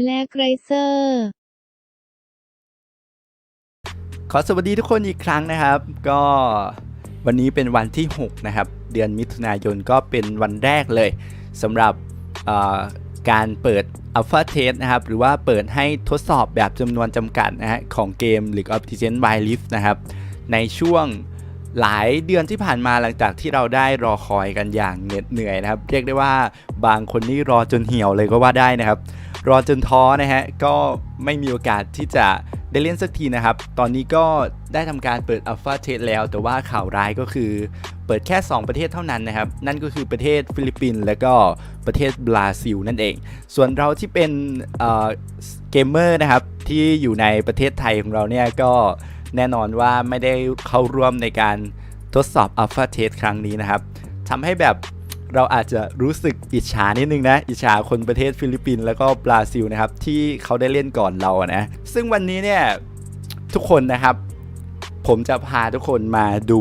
Black Riser ขอสวัสดีทุกคนอีกครั้งนะครับ ก็วันนี้เป็นวันที่ 6 นะครับ เดือนมิถุนายนก็เป็นวันแรกเลยสำหรับการเปิด Alpha Test นะครับ หรือว่าเปิดให้ทดสอบแบบจำนวนจำกัดนะฮะของเกม League of Legends Wild Rift นะครับ ในช่วงหลายเดือนที่ผ่านมาหลังจากที่เราได้รอคอยกันอย่างเหน็ดเหนื่อยนะครับ เรียกได้ว่าบางคนนี่รอจนเหี่ยวเลยก็ว่าได้นะครับ รอจนท้อนะฮะ ก็ไม่มีโอกาสที่จะได้เล่นสักทีนะครับ ตอนนี้ก็ได้ทำการเปิด Alpha Test แล้ว แต่ว่าข่าวร้ายก็คือเปิดแค่ 2 ประเทศเท่านั้นนะครับ นั่นก็คือประเทศฟิลิปปินส์และก็ประเทศบราซิลนั่นเอง ส่วนเราที่เป็นเกมเมอร์นะครับที่อยู่ในประเทศไทยของเราเนี่ยก็แน่นอนว่าไม่ได้เข้าร่วมในการทดสอบ Alpha Test ครั้งนี้นะครับทำให้แบบ เราอาจจะรู้สึกอิจฉานิดนึงนะ อิจฉาคนประเทศฟิลิปปินส์แล้วก็บราซิลนะครับ ที่เขาได้เล่นก่อนเรานะ ซึ่งวันนี้เนี่ย ทุกคนนะครับ ผมจะพาทุกคนมาดู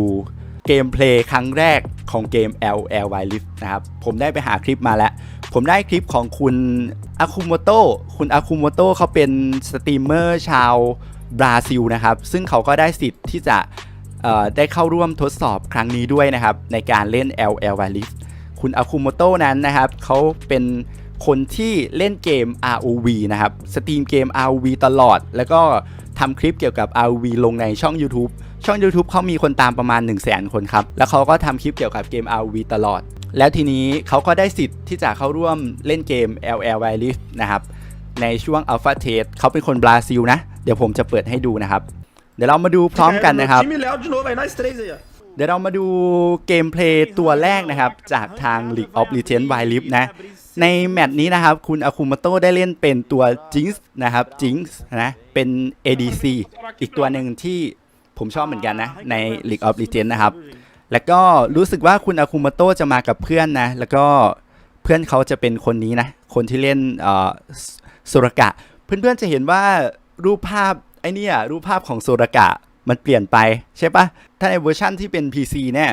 เกมเพลย์ครั้งแรกของเกม L L Y Lift นะครับ ผมได้ไปหาคลิปมาแล้ว ผมได้คลิปของคุณอาคุโมโตคุณอาคุโมโตเขาเป็นสตรีมเมอร์ชาวบราซิลนะครับ ซึ่งเขาก็ได้สิทธิ์ที่จะได้เข้าร่วมทดสอบครั้งนี้ด้วยนะครับ ในการเล่น L L Y Lift คุณอาคุโมโตนั้นนะครับเขาเป็นคนที่เล่นเกม ROV นะครับสตรีมเกม ROV ตลอด แล้วก็ทำคลิปเกี่ยวกับ ROV ลงในช่อง YouTube ช่อง YouTube เขามีคนตามประมาณ 1 0 0 0 0แคนครับ แล้วเขาก็ทำคลิปเกี่ยวกับเกม ROV ตลอด แล้วทีนี้เขาก็ได้สิทธิ์ที่จะเข้าร่วมเล่นเกม LL w i l i f นะครับในช่วง Alpha Test เขาเป็นคนบราซิลนะ เดี๋ยวผมจะเปิดให้ดูนะครับ เดี๋ยวเรามาดูพร้อมกันนะครับ เดี๋ยวเรามาดูเกมเพลย์ตัวแรกนะครับ จากทาง League of Legends Wild Rift นะ ในแมตช์นี้นะครับ คุณอาคุมาโตได้เล่นเป็นตัวจิงส์นะครับจิงส์นะเป็น ADC อีกตัวหนึ่งที่ผมชอบเหมือนกันนะ ใน League of Legends นะครับ แล้วก็รู้สึกว่าคุณอาคุมาโตจะมากับเพื่อนนะ แล้วก็เพื่อนเขาจะเป็นคนนี้นะ คนที่เล่นเออโซรกะ เพื่อนๆจะเห็นว่ารูปภาพไอ้เนี่ยรูปภาพของโซรกะ มันเปลี่ยนไปใช่ปะถ้าในเวอร์ชั่นที่เป็น PC เนี่ย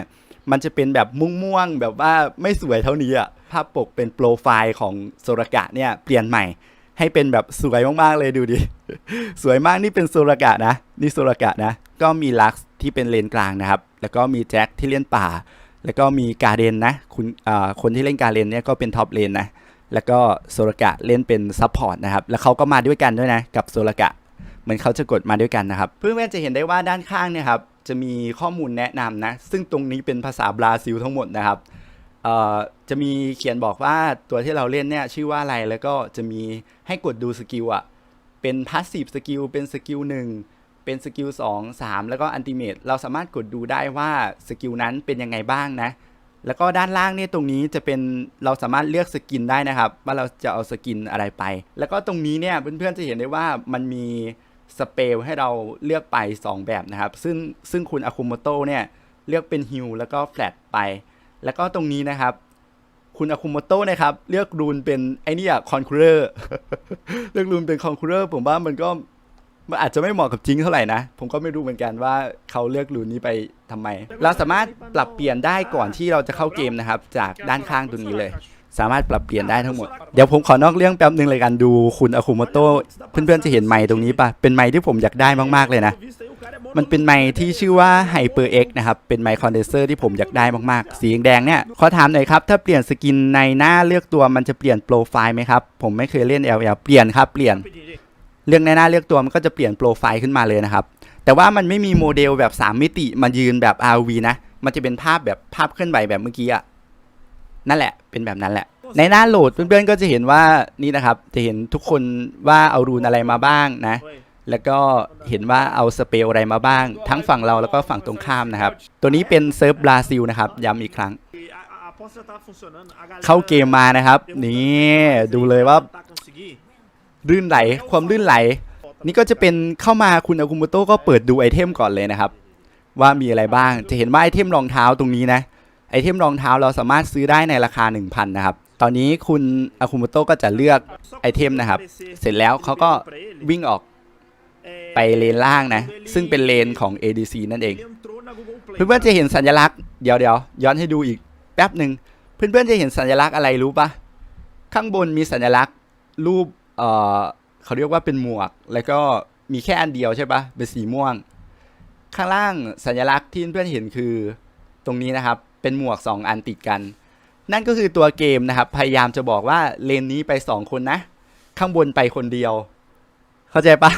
มันจะเป็นแบบม่วงๆแบบว่าไม่สวยเท่านี้อะภาพปกเป็นโปรไฟล์ของโซรกะเนี่ยเปลี่ยนใหม่ ให้เป็นแบบสวยมากๆเลยดูดิ สวยมากนี่เป็นโซรกะนะ นี่โซรกะนะ ก็มีลักซ์ที่เป็นเลนกลางนะครับ แล้วก็มีแจ็คที่เล่นป่า แล้วก็มีการเดนนะคุณอ่าคนที่เล่นการเดนเนี่ยก็เป็นท็อปเลนนะแล้วก็โซรกะเล่นเป็นซัพพอร์ตนะครับ แล้วเขาก็มาด้วยกันด้วยนะ กับโซรกะ เหมือนเขาจะกดมาด้วยกันนะครับ เพื่อนๆจะเห็นได้ว่าด้านข้างเนี่ยครับจะมีข้อมูลแนะนำนะ ซึ่งตรงนี้เป็นภาษาบราซิลทั้งหมดนะครับจะมีเขียนบอกว่าตัวที่เราเล่นเนี่ยชื่อว่าอะไรแล้วก็จะมีให้กดดูสกิลอะเป็นพาสซีฟสกิลเป็นสกิลหนึ่งเป็นสกิล2 3แล้วก็อันติเมตเราสามารถกดดูได้ว่าสกิลนั้นเป็นยังไงบ้างนะ แล้วก็ด้านล่างเนี่ยตรงนี้จะเป็นเราสามารถเลือกสกินได้นะครับ ว่าเราจะเอาสกินอะไรไป แล้วก็ตรงนี้เนี่ยเพื่อนๆจะเห็นได้ว่ามันมี สเปลให้เราเลือกไป 2 แบบนะครับ ซึ่งซึ่งคุณอาคุโมโตเนี่ยเลือกเป็นฮิลแล้วก็แฟลตไป แล้วก็ตรงนี้นะครับ คุณอาคุโมโตนะครับ เลือกรูนเป็นไอ้นี่อะคอนคูเลอร์เลือกรูนเป็นคอนคูเลอร์ผมว่ามันก็มันอาจจะไม่เหมาะกับจริงเท่าไหร่นะ ผมก็ไม่รู้เหมือนกันว่าเขาเลือกรูนนี้ไปทำไม เราสามารถปรับเปลี่ยนได้ก่อนที่เราจะเข้าเกมนะครับ จากด้านข้างตรงนี้เลย สามารถปรับเปลี่ยนได้ทั้งหมด เดี๋ยวผมขอนอกเรื่องแป๊บนึงเลยกันดูคุณอาคุโมโตเพื่อนๆจะเห็นไมค์ตรงนี้ปะเป็นไมค์ที่ผมอยากได้มากๆเลยนะ มันเป็นไมค์ที่ชื่อว่า HyperX นะครับ เป็นไมค์คอนเดนเซอร์ที่ผมอยากได้มากๆ สีแดงเนี่ยขอถามหน่อยครับ ถ้าเปลี่ยนสกินในหน้าเลือกตัวมันจะเปลี่ยนโปรไฟล์ไหมครับ ผมไม่เคยเล่น LL เปลี่ยนครับ เปลี่ยน เรื่องในหน้าเลือกตัวมันก็จะเปลี่ยนโปรไฟล์ขึ้นมาเลยนะครับ แต่ว่ามันไม่มีโมเดลแบบ 3 มิติมายืนแบบ RV นะ มันจะเป็นภาพแบบภาพเคลื่อนไหวแบบเมื่อกี้อะ นั่นแหละเป็นแบบนั้นแหละ ในหน้าโหลดเพื่อนๆก็จะเห็นว่านี่นะครับ จะเห็นทุกคนว่าเอารูนอะไรมาบ้างนะ Oi. แล้วก็เห็นว่าเอาสเปลอะไรมาบ้าง ทั้งฝั่งเราแล้วก็ฝั่งตรงข้ามนะครับ ตัวนี้เป็นเซิร์ฟบราซิลนะครับย้ำอีกครั้ง E a, a aposta já tava funcionando. A galera เข้าเกมมานะครับ นี่ดูเลยว่า tá conseguir. ลื่นไหลความลื่นไหล นี่ก็จะเป็นเข้ามาคุณอากุโมโตก็เปิดดูไอเทมก่อนเลยนะครับ ว่ามีอะไรบ้างจะเห็นว่าไอเทมรองเท้าตรงนี้นะ ไอเทมรองเท้าเราสามารถซื้อได้ในราคา 1,000 นะครับ ตอนนี้คุณอากุโมโตก็จะเลือกไอเทมนะครับ เสร็จแล้วเขาก็วิ่งออกไปเลนล่างนะ ซึ่งเป็นเลนของ ADC นั่นเอง เพื่อนๆจะเห็นสัญลักษณ์เดี๋ยวเดี๋ยวย้อนให้ดูอีกแป๊บหนึ่งเพื่อนๆจะเห็นสัญลักษณ์อะไรรู้ปะข้างบนมีสัญลักษณ์รูปเอ่อเขาเรียกว่าเป็นหมวก แล้วก็มีแค่อันเดียวใช่ปะเป็นสีม่วง ข้างล่างสัญลักษณ์ที่เพื่อนๆเห็นคือตรงนี้นะครับ เป็นหมวก 2 อันติดกัน นั่นก็คือตัวเกมนะครับ พยายามจะบอกว่าเลนนี้ไป 2 คนนะ ข้างบนไปคนเดียว เข้าใจปะ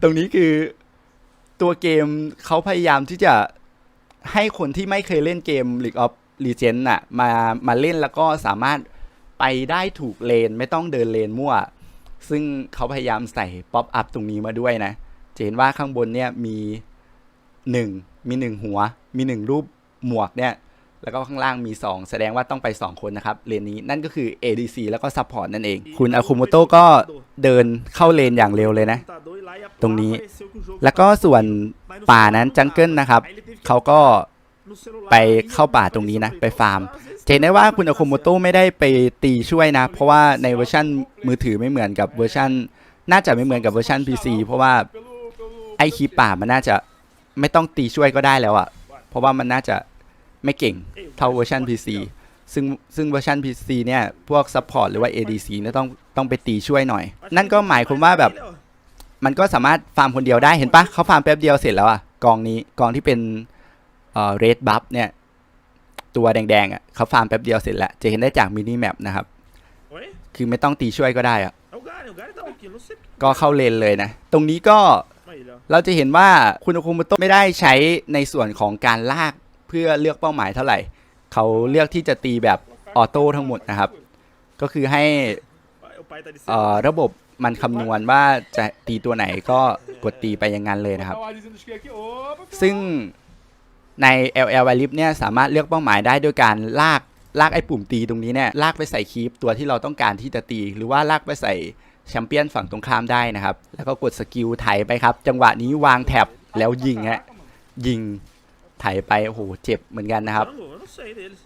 ตรงนี้คือตัวเกมเขาพยายามที่จะให้คนที่ไม่เคยเล่นเกม League of Legends น่ะมามาเล่นแล้วก็สามารถไปได้ถูกเลนไม่ต้องเดินเลนมั่ว ซึ่งเขาพยายามใส่ป๊อปอัพตรงนี้มาด้วยนะจะเห็นว่าข้างบนเนี่ยมีหนึ่งมีหนึ่งหัว มีหนึ่งรูป หมวกเนี่ยแล้วก็ข้างล่างมี 2 แสดงว่าต้องไป 2 คนนะครับ เลนนี้นั่นก็คือ ADC แล้วก็ Support นั่นเอง คุณอาคุโมโตะก็เดินเข้าเลนอย่างเร็วเลยนะ computador e lá e a- ตรงนี้ apareceu que o jogo แล้วก็ส่วน Mas no ป่า celular นั้น não จังเกิล tava. นะครับ Aí ele teve que เขาก็ no celular ไป e เข้าป่าตรงนี้นะ ไปฟาร์มจะเห็นได้ว่าคุณอาคุโมโตะไม่ได้ไปตีช่วยนะ เพราะว่าในเวอร์ชันมือถือไม่เหมือนกับเวอร์ชันน่าจะไม่เหมือนกับเวอร์ชัน PC เพราะว่าไอคีป่ามันน่าจะไม่ต้องตีช่วยก็ได้แล้วอะเพราะว่ามันน่าจะ ไม่เก่งเท่าเวอร์ชัน PC ซึ่งซึ่งเวอร์ชัน PC เนี่ยพวก Support หรือว่า ADC เนี่ยต้องต้องไปตีช่วยหน่อย นั่นก็หมายความว่าแบบมันก็สามารถฟาร์มคนเดียวได้เห็นปะเขาฟาร์มแป๊บเดียวเสร็จแล้วอะกองนี้กองที่เป็นเอ่อ red buff เนี่ย ตัวแดงๆอะเขาฟาร์มแป๊บเดียวเสร็จแล้วจะเห็นได้จากมินิแมปนะครับ Oi? คือไม่ต้องตีช่วยก็ได้อะ É o Garen, o Garen tava aqui, não sei porque. ก็เข้าเลนเลยนะ ตรงนี้ก็ Aí, ele, ó. เราจะเห็นว่าคุณโอคุโมโตะไม่ได้ใช้ในส่วนของการลาก เพื่อเลือกเป้าหมายเท่าไหร่ เขาเลือกที่จะตีแบบออโต้ทั้งหมดนะครับ ก็คือให้ระบบมันคำนวณว่าจะตีตัวไหนก็กดตีไปอย่างนั้นเลยนะครับ ซึ่งใน LL w i l i p เนี่ยสามารถเลือกเป้าหมายได้ด้วยการลากลากไอ้ปุ่มตีตรงนี้เนี่ยลากไปใส่คีปตัวที่เราต้องการที่จะตี หรือว่าลากไปใส่แชมเปี้ยนฝั่งตรงข้ามได้นะครับ แล้วก็กดสกิลไถไปครับ จังหวะนี้วางแท็บแล้วยิงฮะยิง ไถไปโอ้โหเจ็บเหมือนกันนะครับ Caramba, eu não sei deles.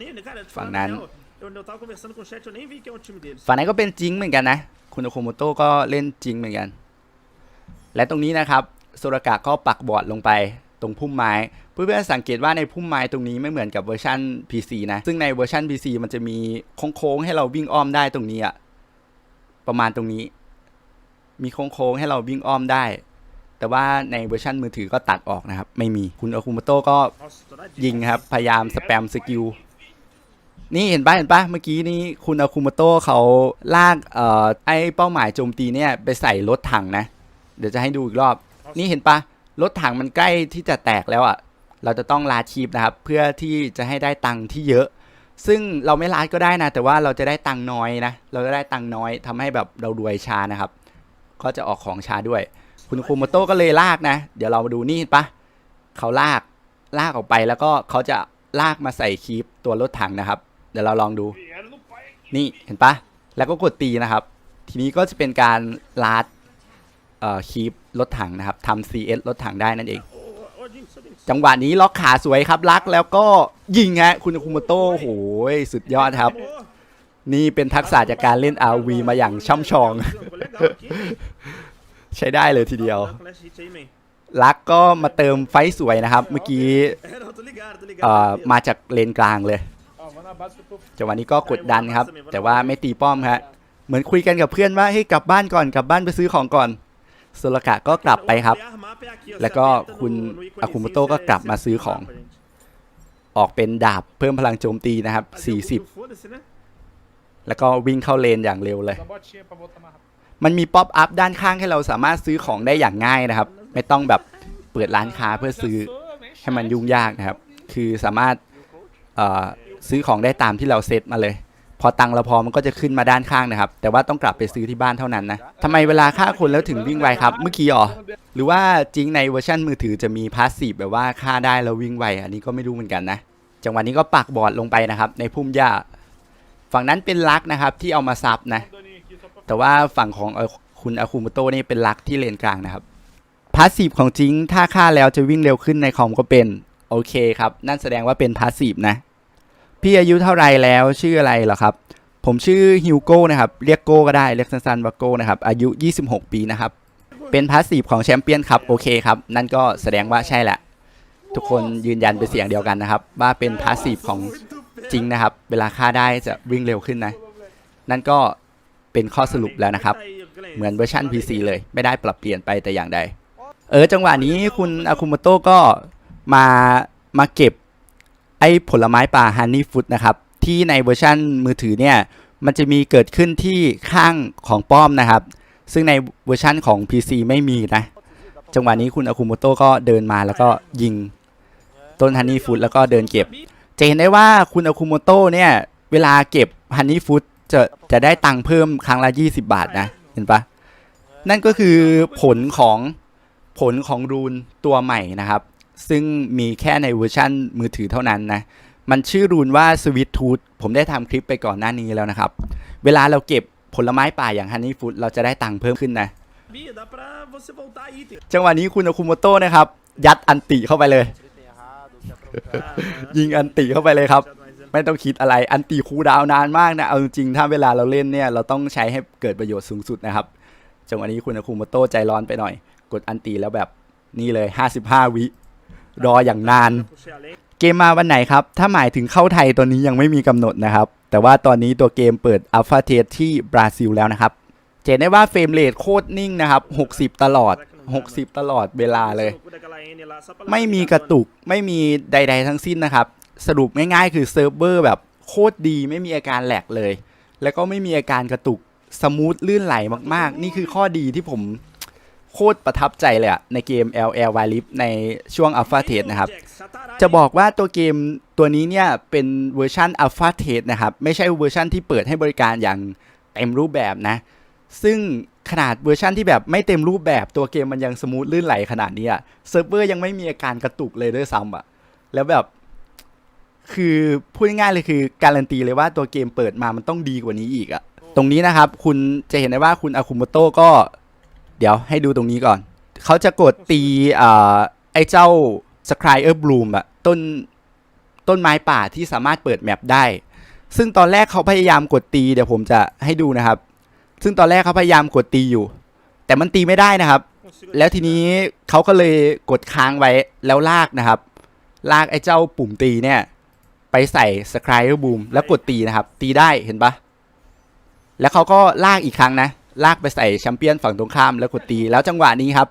Nem, cara, te Fala falando a nada. real, eu, eu tava conversando com o chat, eu nem vi quem é o time deles. ฝั่งนั้นก็เป็นจิงเหมือนกันนะ คุณโอโคโมโตะก็เล่นจิงเหมือนกัน และตรงนี้นะครับโซรากะก็ปักบอร์ดลงไปตรงพุ่มไม้เพื่อนๆสังเกตว่าในพุ่มไม้ตรงนี้ไม่เหมือนกับเวอร์ชัน PC นะ ซึ่งในเวอร์ชัน PC มันจะมีโค้งๆให้เราวิ่งอ้อมได้ตรงนี้อะประมาณตรงนี้ มีโค้งๆให้เราวิ่งอ้อมได้ แต่ว่าในเวอร์ชันมือถือก็ตัดออกนะครับ ไม่มีคุณโอคุมโตก็ยิงครับ พยายามสแปมสกิลนี่เห็นปะเห็นปะเมื่อกี้นี้คุณอาคุมโตเขาลากเอ่อไอเป้าหมายโจมตีเนี่ยไปใส่รถถังนะ เดี๋ยวจะให้ดูอีกรอบ นี่เห็นปะรถถังมันใกล้ที่จะแตกแล้วอะ่ะ เราจะต้องลาชีพนะครับ เพื่อที่จะให้ได้ตังค์ที่เยอะ ซึ่งเราไม่ลาดก็ได้นะ แต่ว่าเราจะได้ตังค์น้อยนะ เราจะได้ตังค์น้อยทำให้แบบเรารวยช้านะครับ ก็จะออกของช้าด้วย คุณคุโมโตะก็เลยลากนะ เดี๋ยวเรามาดูนี่เห็นปะเขาลากลากออกไปแล้วก็เขาจะลากมาใส่คีปตัวรถถังนะครับ เดี๋ยวเราลองดู นี่เห็นปะแล้วก็กดตีนะครับ ทีนี้ก็จะเป็นการลาดเอ่อคีปรถถังนะครับทำ CS รถถังได้นั่นเอง จังหวะนี้ล็อกขาสวยครับลักแล้วก็ยิงฮะคุณคุโมโตะโอ้โหสุดยอดครับ นี่เป็นทักษะจากการเล่น RV มาอย่างช่ำชอง ใช้ได้เลยทีเดียว Tá com flash hit aí, man. ลักก็มาเติมไฟต์สวยนะครับ เมื่อกี้ É, não, tô ligado, tô ligado. เอ่อมาจากเลนกลางเลย Ó, vou na base que eu tô. จังหวะนี้ก็กดดันครับ แต่ว่าไม่ตีป้อมครับเหมือนคุยกันกับเพื่อนว่าให้ยกลับบ้านก่อนกลับบ้านไปซื้อของก่อนโซลกะก็กลับไปครับ O mapa é aqui, ó, แล้ว você ก็ aperta คุณ no- no íconezinho, อาคุโมโตะก็ você- กลับมา você ซื้อ abre ของ o mapa, gente. ออกเป็นดาบเพิ่มพลังโจมตีนะครับ Fazer o Guto, 40 foda-se, né? แล้วก็วิ่งเข้าเลนอย่างเร็วเลย มันมีป๊อปอัพด้านข้างให้เราสามารถซื้อของได้อย่างง่ายนะครับ ไม่ต้องแบบเปิดร้านค้าเพื่อซื้อให้มันยุ่งยากนะครับ คือสามารถซื้อของได้ตามที่เราเซตมาเลย พอตังเราพอมันก็จะขึ้นมาด้านข้างนะครับ แต่ว่าต้องกลับไปซื้อที่บ้านเท่านั้นนะทำไมเวลาฆ่าคนแล้วถึงวิ่งไวครับ เมื่อกี้อ๋อหรือว่าจริงในเวอร์ชันมือถือจะมีพาสซีฟแบบว่าฆ่าได้แล้ววิ่งไวอันนี้ก็ไม่รู้เหมือนกันนะจังหวะนี้ก็ปักบอร์ดลงไปนะครับ ในพุ่มหญ้า ฝั่งนั้นเป็นลักนะครับที่เอามาซับนะ แต่ว่าฝั่งของคุณอาคุโมโตนี่เป็นลักที่เลนกลางนะครับพาสซีฟของจริงถ้าฆ่าแล้วจะวิ่งเร็วขึ้นในคอมก็เป็น โอเคครับ นั่นแสดงว่าเป็นพาสซีฟนะ พี่อายุเท่าไรแล้วชื่ออะไรเหรอครับ ผมชื่อฮิวโก้นะครับ เรียกโก้ก็ได้ เรียกสั้นๆว่าโก้นะครับ อายุ 26 ปีนะครับ เป็นพาสซีฟของแชมเปี้ยนครับ โอเคครับ นั่นก็แสดงว่าใช่แหละ ทุกคนยืนยันเป็นเสียงเดียวกันนะครับ ว่าเป็นพาสซีฟของจริงนะครับ เวลาฆ่าได้จะวิ่งเร็วขึ้นนะ นั่นก็ เป็นข้อสรุปแล้วนะครับ เหมือนเวอร์ชัน PC เลยไม่ได้ปรับเปลี่ยนไปแต่อย่างใด เออจังหวะนี้คุณอาคุโมโตะก็มามาเก็บไอ้ผลไม้ป่าฮันนี่ฟุตนะครับ ที่ในเวอร์ชันมือถือเนี่ยมันจะมีเกิดขึ้นที่ข้างของป้อมนะครับ ซึ่งในเวอร์ชันของ PC ไม่มีนะ จังหวะนี้คุณอาคุโมโตะก็เดินมาแล้วก็ยิงต้นฮันนี่ฟุตแล้วก็เดินเก็บ จะเห็นได้ว่าคุณอาคุโมโตะเนี่ยเวลาเก็บฮันนี่ฟุต จะจะได้ตังค์เพิ่มครั้งละ20บาทนะ เห็นปะนั่นก็คือผลของผลของรูนตัวใหม่นะครับ ซึ่งมีแค่ในเวอร์ชันมือถือเท่านั้นนะ มันชื่อรูนว่า Sweet Tooth ผมได้ทำคลิปไปก่อนหน้านี้แล้วนะครับ เวลาเราเก็บผลไม้ป่าอย่างฮันนี่ฟุตเราจะได้ตังค์เพิ่มขึ้นนะ จังหวะนี้คุณอาคุโมโตะนะครับ ยัดอันติเข้าไปเลย ยิงอันติเข้าไปเลยครับ ไม่ต้องคิดอะไรอันตีคูดาวนานมากนะเอาจริงถ้าเวลาเราเล่นเนี่ยเราต้องใช้ให้เกิดประโยชน์สูงสุดนะครับจังหวะนี้คุณอาคุมโตะใจร้อนไปหน่อย กดอันตีแล้วแบบนี่เลย 55 วิ รออย่างนาน เกมมาวันไหนครับ ถ้าหมายถึงเข้าไทยตอนนี้ยังไม่มีกำหนดนะครับ แต่ว่าตอนนี้ตัวเกมเปิดอัลฟาเทสที่บราซิลแล้วนะครับเจนได้ว่าเฟรมเรทโคตรนิ่งนะครับ 60 ตลอด 60 ตลอดเวลาเลย ไม่มีกระตุกไม่มีใด ๆ ทั้งสิ้นนะครับ สรุปง่ายๆ คือเซิร์ฟเวอร์แบบโคตรดีไม่มีอาการแหลกเลย แล้วก็ไม่มีอาการกระตุกสมูทลื่นไหลมากๆ นี่คือข้อดีที่ผมโคตรประทับใจเลยอะในเกม LL w i l i f ในช่วง Alpha Test นะครับ จะบอกว่าตัวเกมตัวนี้เนี่ย เป็นเวอร์ชัน Alpha Test นะครับ ไม่ใช่เวอร์ชันที่เปิดให้บริการอย่างเต็มรูปแบบนะ ซึ่งขนาดเวอร์ชันที่แบบไม่เต็มรูปแบบตัวเกมมันยังสมูทลื่นไหลขนาดนี้อะเซิร์ฟเวอร์ยังไม่มีอาการกระตุกเลยด้วยซ้ำอะแล้วแบบ คือพูดง่ายๆเลยคือการันตีเลยว่าตัวเกมเปิดมามันต้องดีกว่านี้อีกอะตรงนี้นะครับ คุณจะเห็นได้ว่าคุณอาคุโมโตะก็ เดี๋ยวให้ดูตรงนี้ก่อน เขาจะกดตีอ่าไอ้เจ้าสครายเออร์บลูมอะต้นต้นไม้ป่าที่สามารถเปิดแมปได้ ซึ่งตอนแรกเขาพยายามกดตีเดี๋ยวผมจะให้ดูนะครับ ซึ่งตอนแรกเขาพยายามกดตีอยู่ แต่มันตีไม่ได้นะครับ แล้วทีนี้เขาก็เลยกดค้างไว้แล้วลากนะครับ ลากไอ้เจ้าปุ่มตีเนี่ย ไปใส่สครายเออร์บูมแล้วกดตีนะครับ ตีได้เห็นปะแล้วเขาก็ลากอีกครั้งนะ ลากไปใส่แชมเปี้ยนฝั่งตรงข้ามแล้วกดตีแล้วจังหวะนี้ครับ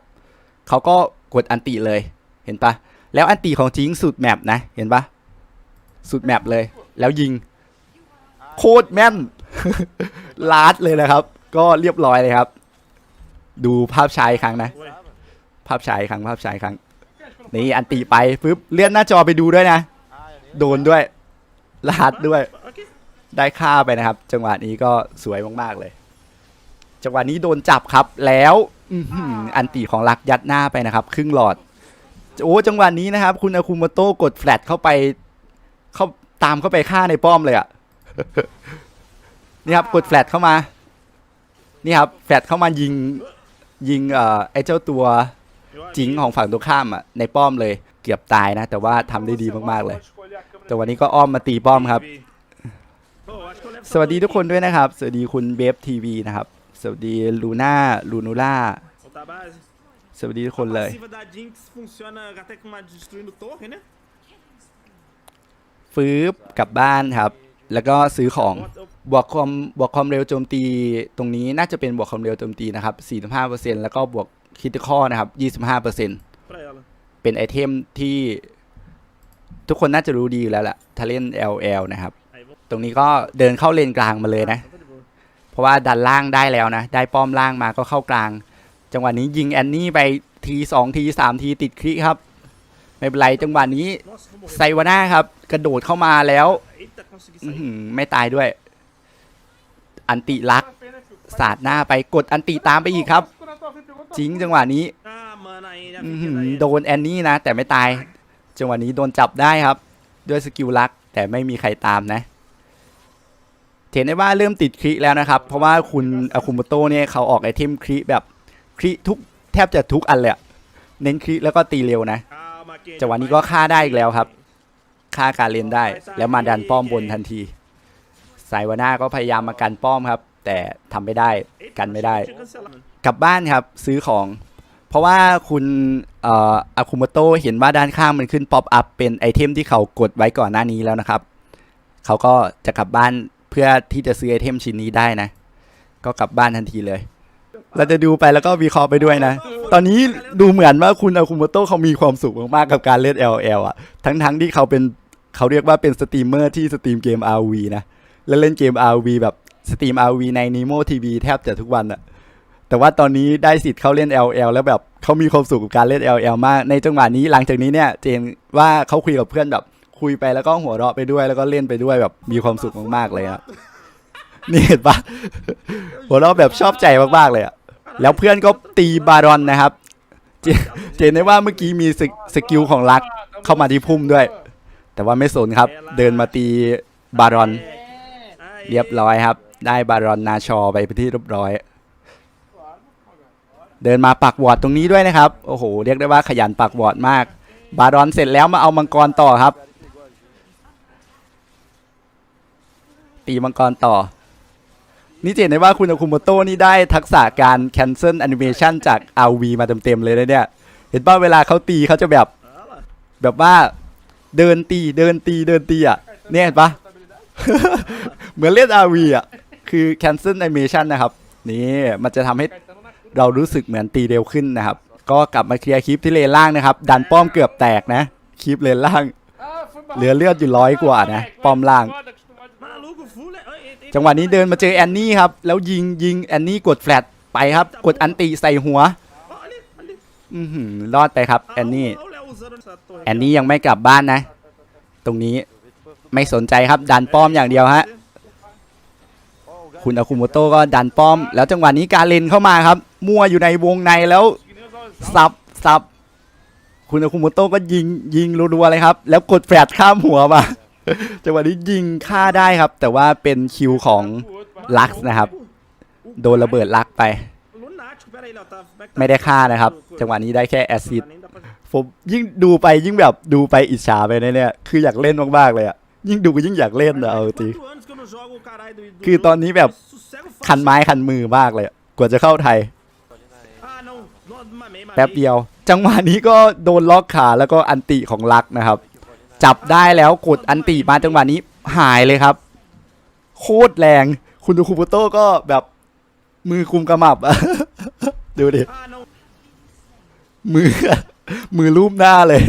เขาก็กดอันติเลยเห็นปะแล้วอันติของจิงสุดแมปนะเห็นปะสุดแมปเลย แล้วยิง โคตรแม่นลาดเลยนะครับ ก็เรียบร้อยเลยครับ ดูภาพชายครั้งนะ ภาพชายครั้งภาพชายครั้งนี่อันติไปปึ๊บเลื่อนหน้าจอไปดูด้วยนะ โดนด้วย ลาดด้วย Ok. ได้ค่าไปนะครับ จังหวะนี้ก็สวยมากๆเลย จังหวะนี้โดนจับครับแล้วอื้อหืออันตีของลักยัดหน้าไปนะครับ ครึ่งหลอด โอ้จังหวะนี้นะครับ คุณอาคุโมโตะกดแฟลตเข้าไป เข้าตามเข้าไปฆ่าในป้อมเลยอะ่ะนี่ครับกดแฟลตเข้ามา นี่ครับแฟลตเข้ามายิงยิงเอ่อไอ้เจ้าตัว Eu จิง acho ของฝั่งตรงข้ามอะในป้อมเลย เกือบตายนะ แต่ว่าทำได้ดีมากๆเลย Pode escolher a câmera แต่วันนี้ก็อ้อมมาตีป้อมครับ que- Pô, acho que eu levo สวัสดีทุกคนด้วยนะครับ สวัสดีคุณเบฟทีวีนะครับ สวัสดีลูน่าลูนูล่า Soltar a base. สวัสดีทุกคนเลย A passiva da Jinx funciona até com uma destruindo torre, né? ฟื้บกลับบ้านครับ แล้วก็ซื้อของ Bota- eu- บวกความบวกความเร็วโจมตีตรงนี้น่าจะเป็นบวกความเร็วโจมตีนะครับ 45%แล้วก็บวกคิดข้อนะครับ 25% pra ela. เป็นไอเทมที่ ทุกคนน่าจะรู้ดีอยู่แล้วแหละถ้าเล่น LL นะครับ ตรงนี้ก็เดินเข้าเลนกลางมาเลยนะ เพราะว่าดันล่างได้แล้วนะ ได้ป้อมล่างมาก็เข้ากลาง จังหวะนี้ยิงแอนนี่ไปทีสองทีสามทีติดคลิครับ ไม่เป็นไรจังหวะนี้ไซวาน่าครับ กระโดดเข้ามาแล้วไม่ตายด้วย อันติลักสาดหน้าไปกดอันติตามไปอีกครับ จริงจังหวะนี้โดนแอนนี่นะ แต่ไม่ตาย จังหวะนี้โดนจับได้ครับ ด้วยสกิลลัก แต่ไม่มีใครตามนะเห็นได้ว่าเริ่มติดคลิแล้วนะครับ เพราะว่าคุณอาคุโมโตเนี่ยเขาออกไอเทมคลิแบบคลิทุกแทบจะทุกอันเลยเน้นคลิแล้วก็ตีเร็วนะจังหวะนี้ก็ฆ่าได้อีกแล้วครับฆ่าการเลนได้ แล้วมาดันป้อมบนทันทีสายวาน่าก็พยายามมากันป้อมครับ แต่ทำไม่ได้กันไม่ได้ กลับบ้านครับซื้อของ เพราะว่าคุณ อาคุโมโตเห็นว่าด้านข้างมันขึ้นป๊อปอัพเป็นไอเทมที่เขากดไว้ก่อนหน้านี้แล้วนะครับ เขาก็จะกลับบ้านเพื่อที่จะซื้อไอเทมชิ้นนี้ได้นะ ก็กลับบ้านทันทีเลย เราจะดูไปแล้วก็วิเคราะห์ไปด้วยนะ ตอนนี้ดูเหมือนว่าคุณอาคุโมโตเขามีความสุขมากๆกับการเล่น LL อะ ทั้งๆที่เขาเป็นเขาเรียกว่าเป็นสตรีมเมอร์ที่สตรีมเกม RV นะ และเล่นเกม RV แบบสตรีม RV ใน Nemo TV แทบจะทุกวันอะ แต่ว่าตอนนี้ได้สิทธิ์เข้าเล่น LL แล้วแบบเขามีความสุขกับการเล่น LL มาก ในจังหวะนี้หลังจากนี้เนี่ยเจนว่าเขาคุยกับเพื่อนแบบคุยไปแล้วก็หัวเราะไปด้วยแล้วก็เล่นไปด้วยแบบมีความสุขมากๆเลยอะนี่เห็นปะหัวเราะแบบชอบใจมากๆเลยอะแล้วเพื่อนก็ตีบารอนนะครับ เจนเจนได้ว่าเมื่อกี้มีสกิลของลักเข้ามาที่พุ่มด้วย แต่ว่าไม่สนครับ เดินมาตีบารอน เรียบร้อยครับ ได้บารอนนาชอไปเป็นที่เรียบร้อย เดินมาปักวอร์ดตรงนี้ด้วยนะครับ โอ้โห เรียกได้ว่าขยันปักวอร์ดมาก บารอนเสร็จแล้วมาเอามังกรต่อครับ ตีมังกรต่อ นี่จเห็นได้ว่าคุณอาคุโมโตะนี่ได้ทักษะการ cancel animation จาก RV มาเต็มๆเลยนะเนี่ย เห็นป่ะเวลาเขาตีเขาจะแบบ แบบว่าเดินตีเดินตีเดินตีอะ เนี่ยเห็นปะเหมือนเล่น RV อะ คือ cancel animation นะครับ นี่มันจะทำให้ เรารู้สึกเหมือนตีเร็วขึ้นนะครับ ก็กลับมาเคลียร์คลิปที่เลนล่างนะครับ ดันป้อมเกือบแตกนะ คลิปเลนล่าง เหลือเลือดอยู่ร้อยกว่านะ ป้อมล่าง จังหวะนี้เดินมาเจอแอนนี่ครับ แล้วยิงยิงแอนนี่กดแฟลตไปครับ กดอันติใส่หัวอือหือรอดไปครับแอนนี่ แอนนี่ยังไม่กลับบ้านนะ ตรงนี้ไม่สนใจครับดันป้อมอย่างเดียวฮะ คุณอาคุโมโตก็ดันป้อม แล้วจังหวะนี้การเลนเข้ามาครับ มั่วอยู่ในวงในแล้วสับสับคุณอาคุโมโตก็ยิงยิงรัวๆเลยครับ แล้วกดแฟลชข้ามหัวมาจังหวะนี้ยิงฆ่าได้ครับ แต่ว่าเป็นคิวของลักซ์นะครับ โดนระเบิดลักไป ไม่ได้ฆ่านะครับ จังหวะนี้ได้แค่แอซิดผมยิ่งดูไปยิ่งแบบดูไปอิจฉาไปเนี่ยเนี่ยคืออยากเล่นมากๆเลยอะยิ่งดูยิ่งอยากเล่นอะเอาจริง Quantos anos que eu não jogo o caralho do- do คือตอนนี้แบบ Sossego fácil. คันไม้คันมือมากเลยอะกว่าจะเข้าไทย Ah, não. não mamei, mamei. แป๊บเดียว จังหวะนี้ก็โดนล็อกขาแล้วก็อันติของลักนะครับ จับได้แล้วกดอันติมาจังหวะนี้หายเลยครับ โคตรแรง คุณดูคูโบโต้ก็แบบมือคุมกระหมับอะดูดิ Ah, não. มือ มือรูปหน้าเลย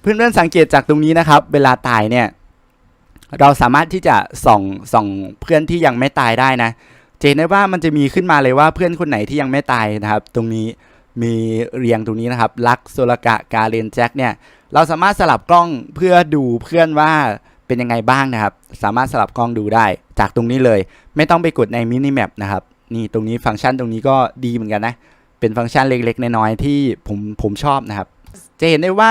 เพื่อนๆสังเกตจากตรงนี้นะครับ เวลาตายเนี่ย เราสามารถที่จะส่องส่องเพื่อนที่ยังไม่ตายได้นะเจนได้ว่ามันจะมีขึ้นมาเลยว่าเพื่อนคนไหนที่ยังไม่ตายนะครับ ตรงนี้มีเรียงตรงนี้นะครับลักโซลกะกาเลนแจ็คเนี่ยเราสามารถสลับกล้องเพื่อดูเพื่อนว่าเป็นยังไงบ้างนะครับ สามารถสลับกล้องดูได้จากตรงนี้เลย ไม่ต้องไปกดในมินิแมปนะครับนี่ตรงนี้ฟังก์ชันตรงนี้ก็ดีเหมือนกันนะ เป็นฟังก์ชันเล็กๆ น้อยๆที่ผมผมชอบนะครับ จะเห็นได้ว่า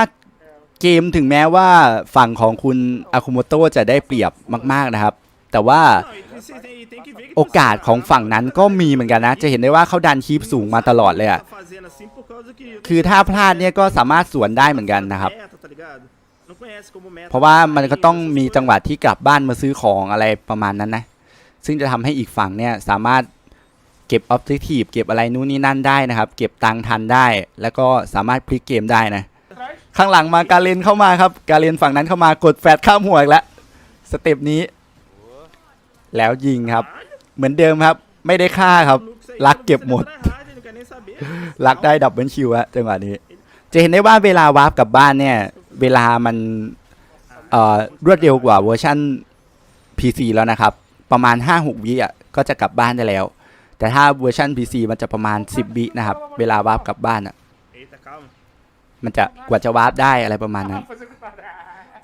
เกมถึงแม้ว่าฝั่งของคุณอาคุโมโตะจะได้เปรียบมาก ๆนะครับ แต่ว่าโอกาสของฝั่งนั้นก็มีเหมือนกันนะ จะเห็นได้ว่าเขาดันคีปสูงมาตลอดเลยอะคือถ้าพลาดเนี่ยก็สามารถสวนได้เหมือนกันนะครับ เพราะว่ามันก็ต้องมีจังหวะที่กลับบ้านมาซื้อของอะไรประมาณนั้นนะ ซึ่งจะทำให้อีกฝั่งเนี่ยสามารถเก็บออบเจกตีฟเก็บอะไรนู่นนี่นั่นได้นะครับ เก็บตังทันได้ แล้วก็สามารถพลิกเกมได้นะ ข้างหลังมาการเลนเข้ามาครับ การเลนฝั่งนั้นเข้ามากดแฟดข้ามหัวอีกแล้วสเต็ปนี้ แล้วยิงครับ เหมือนเดิมครับ ไม่ได้ฆ่าครับ ลักเก็บหมด ลักได้ดับเบิลคิวอะจังหวะนี้ จะเห็นได้ว่าเวลาวาร์ปกลับบ้านเนี่ย เวลามันเอ่อรวดเร็วกว่าเวอร์ชัน PC แล้วนะครับ ประมาณ 5-6 วิอะก็จะกลับบ้านได้แล้ว แต่ถ้าเวอร์ชัน PC มันจะประมาณ 10 วินะครับ เวลาวาร์ปกลับบ้านอะ มันจะกว่าจะวาร์ปได้อะไรประมาณนั้น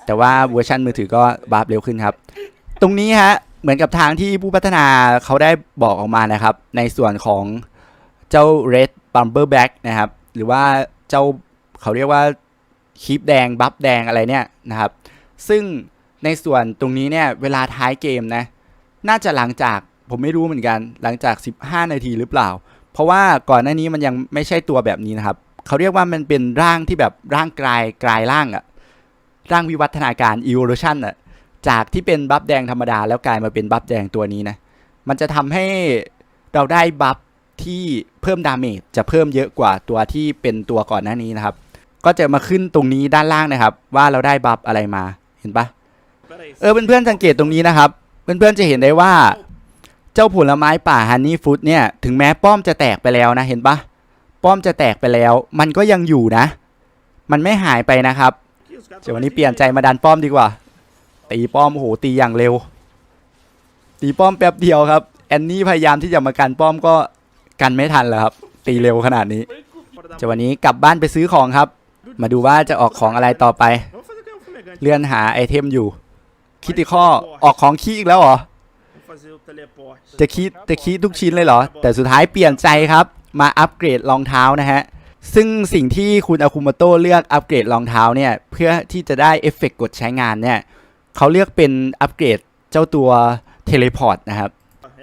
แต่ว่าเวอร์ชันมือถือก็วาร์ปเร็วขึ้นครับ ตรงนี้ฮะเหมือนกับทางที่ผู้พัฒนาเขาได้บอกออกมานะครับ ในส่วนของเจ้า Red Bumper Back นะครับ หรือว่าเจ้าเขาเรียกว่าคลิปแดงบัฟแดงอะไรเนี่ยนะครับ ซึ่งในส่วนตรงนี้เนี่ยเวลาท้ายเกมนะ น่าจะหลังจากผมไม่รู้เหมือนกันหลังจาก 15 นาทีหรือเปล่า เพราะว่าก่อนหน้านี้มันยังไม่ใช่ตัวแบบนี้นะครับ เขาเรียกว่ามันเป็นร่างที่แบบร่างกลายกลายร่างอะร่างวิวัฒนาการ evolution อะจากที่เป็นบัฟแดงธรรมดาแล้วกลายมาเป็นบัฟแดงตัวนี้นะ มันจะทำให้เราได้บัฟที่เพิ่มดาเมจจะเพิ่มเยอะกว่าตัวที่เป็นตัวก่อนหน้านี้นะครับ ก็จะมาขึ้นตรงนี้ด้านล่างนะครับ ว่าเราได้บัฟอะไรมาเห็นปะเออเพื่อนๆสังเกตตรงนี้นะครับ เพื่อนๆจะเห็นได้ว่า เจ้าผลไม้ป่าฮันนี่ฟุตเนี่ยถึงแม้ป้อมจะแตกไปแล้วนะเห็นปะ ป้อมจะแตกไปแล้ว มันก็ยังอยู่นะ มันไม่หายไปนะครับเดี๋ยววันนี้เปลี่ยนใจมาดันป้อมดีกว่า ตีป้อมโอ้โหตีอย่างเร็ว ตีป้อมแป๊บเดียวครับแอนนี่พยายามที่จะมากันป้อมก็กันไม่ทันแล้วครับ ตีเร็วขนาดนี้จะวันนี้กลับบ้านไปซื้อของครับ มาดูว่าจะออกของอะไรต่อไป เลื่อนหาไอเทมอยู่ คิติข้อออกของขี้อีกแล้วเหรอ จะคิดจะคิดทุกชิ้นเลยเหรอ แต่สุดท้ายเปลี่ยนใจครับ มาอัปเกรดรองเท้านะฮะ ซึ่งสิ่งที่คุณอาคุมโตเลือกอัปเกรดรองเท้าเนี่ยเพื่อที่จะได้เอฟเฟกต์กดใช้งานเนี่ยเขาเลือกเป็นอัปเกรดเจ้าตัวเทเลพอร์ตนะครับ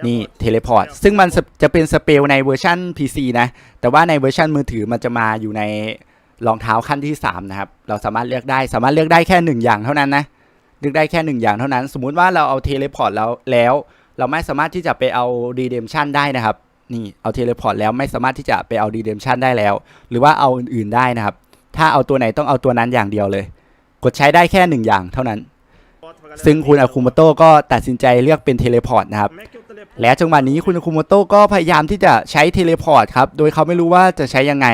นี่เทเลพอร์ตซึ่งมันจะเป็นสเปลในเวอร์ชัน PC นะ แต่ว่าในเวอร์ชันมือถือมันจะมาอยู่ในรองเท้าขั้นที่ 3 นะครับ เราสามารถเลือกได้สามารถเลือกได้แค่ 1 อย่างเท่านั้นนะเลือกได้แค่ 1 อย่างเท่านั้น สมมุติว่าเราเอาเทเลพอร์ตแล้วแล้ว เราไม่สามารถที่จะไปเอา Redemption ได้นะครับ นี่เอาเทเลพอร์ตแล้วไม่สามารถที่จะไปเอา Redemption ได้แล้ว หรือว่าเอาอื่นๆได้นะครับ ถ้าเอาตัวไหนต้องเอาตัวนั้นอย่างเดียวเลย กดใช้ได้แค่หนึ่งอย่างเท่านั้น ซึ่งคุณอาคุโมโตก็ตัดสินใจเลือกเป็นเทเลพอร์ตนะครับ และจังหวะนี้คุณอาคุโมโตก็พยายามที่จะใช้เทเลพอร์ตครับ โดยเขาไม่รู้ว่าจะใช้ยังไง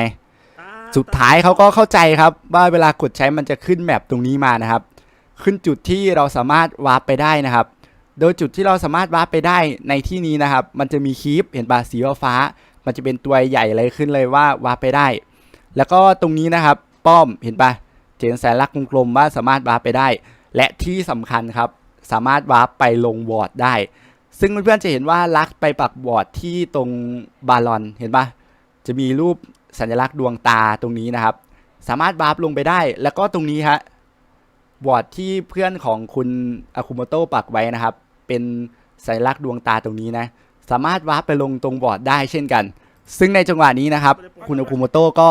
สุดท้ายเขาก็เข้าใจครับว่าเวลากดใช้มันจะขึ้นแมปตรงนี้มานะครับ ขึ้นจุดที่เราสามารถวาร์ปไปได้นะครับ โดยจุดที่เราสามารถวาร์ปไปได้ในที่นี้นะครับ มันจะมีคีปเห็นปะสีฟ้า มันจะเป็นตัวใหญ่เลยขึ้นเลยว่าวาร์ปไปได้ แล้วก็ตรงนี้นะครับ ป้อมเห็นปะเจนแสนลักษณ์กลมๆว่าสามารถวาร์ปไปได้ และที่สำคัญครับ สามารถวาร์ปไปลงวอร์ดได้ ซึ่งเพื่อนๆจะเห็นว่าลักไปปักวอร์ดที่ตรงบาลอนเห็นปะจะมีรูปสัญลักษณ์ดวงตาตรงนี้นะครับ สามารถวาร์ปลงไปได้ แล้วก็ตรงนี้ฮะวอร์ดที่เพื่อนของคุณอาคุโมโตปักไว้นะครับ เป็นสัญลักษณ์ดวงตาตรงนี้นะ สามารถวาร์ปไปลงตรงวอร์ดได้เช่นกัน ซึ่งในจังหวะนี้นะครับ คุณอาคุโมโตก็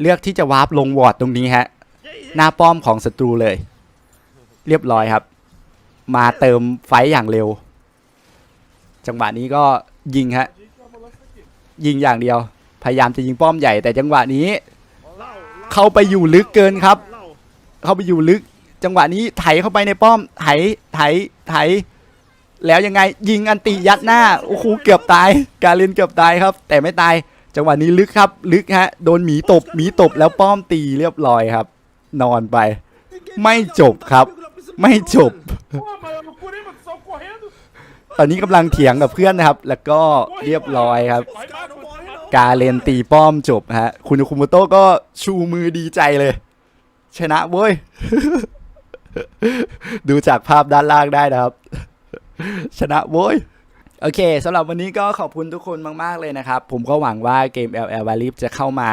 เลือกที่จะวาร์ปลงวอร์ดตรงนี้ฮะหน้าป้อมของศัตรูเลย เรียบร้อยครับ มาเติมไฟอย่างเร็ว จังหวะนี้ก็ยิงฮะยิงอย่างเดียว พยายามจะยิงป้อมใหญ่แต่จังหวะนี้ เข้าไปอยู่ลึกเกินครับ เข้าไปอยู่ลึก จังหวะนี้ไถเข้าไปในป้อมไถไถไถ แล้วยังไงยิงอันติยัดหน้าโอ้โหเกือบตาย กาเล่นเกือบตายครับ แต่ไม่ตาย จังหวะนี้ลึกครับ ลึกฮะ โดนหมีตบหมีตบแล้วป้อมตีเรียบร้อยครับ นอนไป ไม่จบครับ ไม่จบ ตอนนี้กำลังเถียงกับเพื่อนนะครับ แล้วก็เรียบร้อยครับ กาเลนตีป้อมจบฮะ คุณคุโมโตะก็ชูมือดีใจเลย ชนะเว้ย ดูจากภาพด้านล่างได้นะครับ ชนะเว้ยโอเคสำหรับวันนี้ก็ขอบคุณทุกคนมาก ๆ เลยนะครับ ผมก็หวังว่าเกม LL v a l i p จะเข้ามา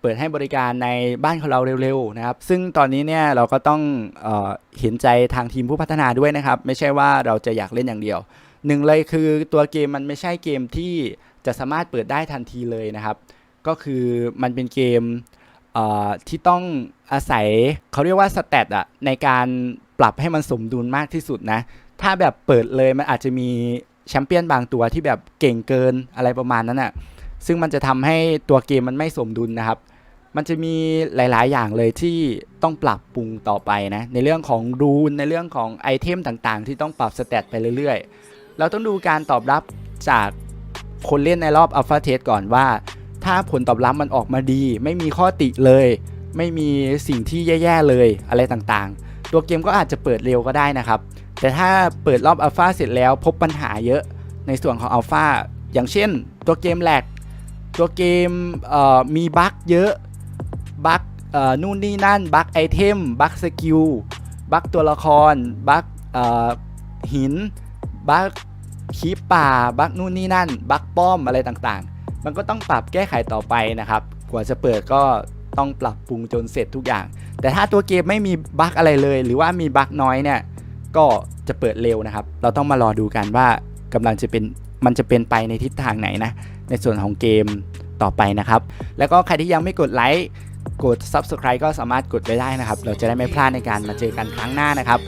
เปิดให้บริการในบ้านของเราเร็ว ๆ นะครับ ซึ่งตอนนี้เนี่ยเราก็ต้องเออเห็นใจทางทีมผู้พัฒนาด้วยนะครับ ไม่ใช่ว่าเราจะอยากเล่นอย่างเดียวหนึ่งเลยคือตัวเกมมันไม่ใช่เกมที่จะสามารถเปิดได้ทันทีเลยนะครับ ก็คือมันเป็นเกมเที่ต้องอาศัยเขาเรียกว่าสเตตอะในการปรับให้มันสมดุลมากที่สุดนะ ถ้าแบบเปิดเลยมันอาจจะมีแชมเปี้ยนบางตัวที่แบบเก่งเกินอะไรประมาณนั้นอะซึ่งมันจะทำให้ตัวเกมมันไม่สมดุลนะครับ มันจะมีหลาย ๆ อย่างเลยที่ต้องปรับปรุงต่อไปนะ ในเรื่องของรูนในเรื่องของไอเทมต่างๆ ที่ต้องปรับสเตตไปเรื่อย ๆ เราต้องดูการตอบรับจากคนเล่นในรอบอัลฟาเทสก่อนว่า ถ้าผลตอบรับมันออกมาดี ไม่มีข้อติเลย ไม่มีสิ่งที่แย่ ๆ เลยอะไรต่างๆ ตัวเกมก็อาจจะเปิดเร็วก็ได้นะครับ แต่ถ้าเปิดรอบอัลฟาเสร็จแล้วพบปัญหาเยอะในส่วนของอัลฟาอย่างเช่น ตัวเกมแหลกตัวเกมเมีบั๊กเยอะบั๊กนู่นนี่นั่นบั๊กไอเทมบั๊กสกิลบั๊กตัวละครบั๊กหินบั๊กคีปป่าบั๊กนู่นนี่นั่นบั๊กป้อมอะไรต่างๆ มันก็ต้องปรับแก้ไขต่อไปนะครับ กว่าจะเปิดก็ต้องปรับปรุงจนเสร็จทุกอย่าง แต่ถ้าตัวเกมไม่มีบั๊กอะไรเลย หรือว่ามีบั๊กน้อยเนี่ย ก็จะเปิดเร็วนะครับ เราต้องมารอดูกันว่ากำลังจะเป็นมันจะเป็นไปในทิศทางไหนนะ ในส่วนของเกมต่อไปนะครับ แล้วก็ใครที่ยังไม่กดไลค์กด Subscribe ก็สามารถกดไว้ได้นะครับ เราจะได้ไม่พลาดในการมาเจอกันครั้งหน้านะครับ